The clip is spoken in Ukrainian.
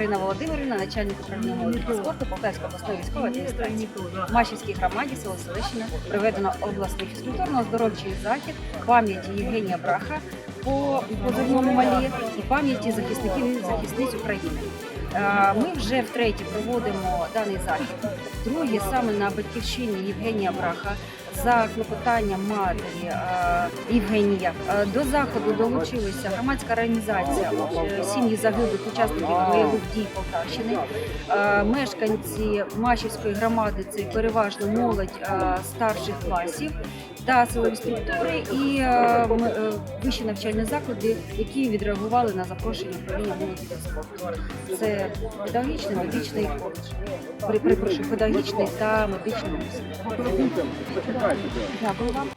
Марина Володимирівна, начальник управління молоді спорту Полтавської обласної військової адміністрації. В Машівській громаді село Селищина проведено обласний фізкультурно-оздоровчий захід пам'яті Євгенія Браха по позивному малі і пам'яті захисників і захисниць України. Е, Ми вже втретє проводимо даний захід. Друге саме на батьківщині Євгенія Браха за клопотанням матері е, Євгенія. Е, До заходу долучилися громадська організація е, сім'ї загиблих учасників бойових дій Полтавщини, мешканці Машівської громади це переважно молодь старших класів та силові структури і вищі навчальні заклади, які відреагували на запрошення управління молоді спорту. Це педагогічний медичний коледж. Перепрошую, педагогічний та медичний. Дякую вам.